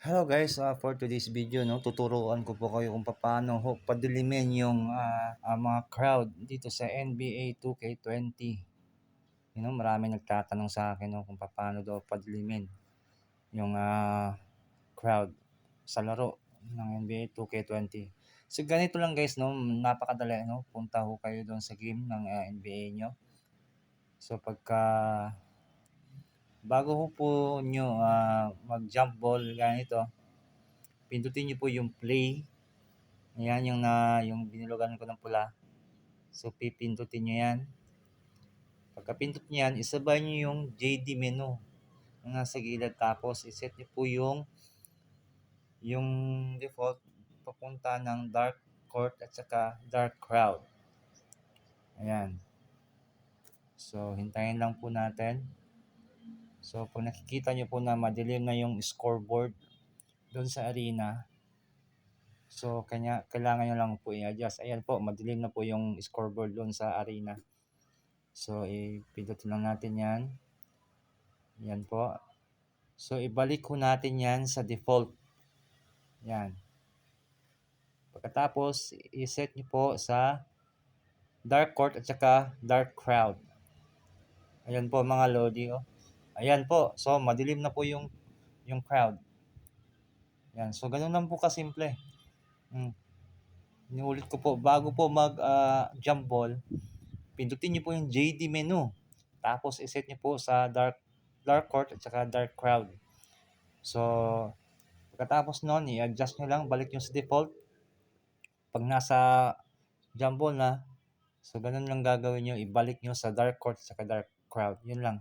Hello guys, uh, for today's video, no, tuturuan ko po kayo kung paano ho padilimin yung ah, ah, mga crowd dito sa NBA 2K20. You know, marami nagtatanong sa akin no, kung paano daw padilimin yung ah, crowd sa laro ng NBA 2K20. So ganito lang guys, no, napakadali, no, punta ho kayo doon sa game ng ah, NBA nyo. So pagka bago ho po nyo ah, mag-jump ball ganito, pindutin nyo po yung play. Ayan yung na yung binilugan ko ng pula. So pipindutin nyo yan. Pagka pindot nyo yan, isabay nyo yung JD menu na nasa gilid tapos iset nyo po yung yung default papunta ng dark court at saka dark crowd. Ayan. So hintayin lang po natin. So kung nakikita nyo po na madilim na yung scoreboard doon sa arena, so kanya, kailangan nyo lang po i-adjust. Ayan po, madilim na po yung scoreboard doon sa arena. So ipindutin lang natin yan. Yan po. So ibalik ko natin yan sa default. Yan. Pagkatapos, i-set nyo po sa dark court at saka dark crowd. Ayan po mga lodi. Oh. Ayan po. So, madilim na po yung yung crowd. Yan. So, ganun lang po kasimple. Hmm. Inuulit ko po, bago po mag ah, jump ball, pindutin niyo po yung JD menu. Tapos, iset niyo po sa dark dark court at saka dark crowd. So, pagkatapos nun, i-adjust nyo lang, balik nyo sa default. Pag nasa jump ball na, so ganun lang gagawin nyo, ibalik nyo sa dark court at saka dark crowd. Yun lang.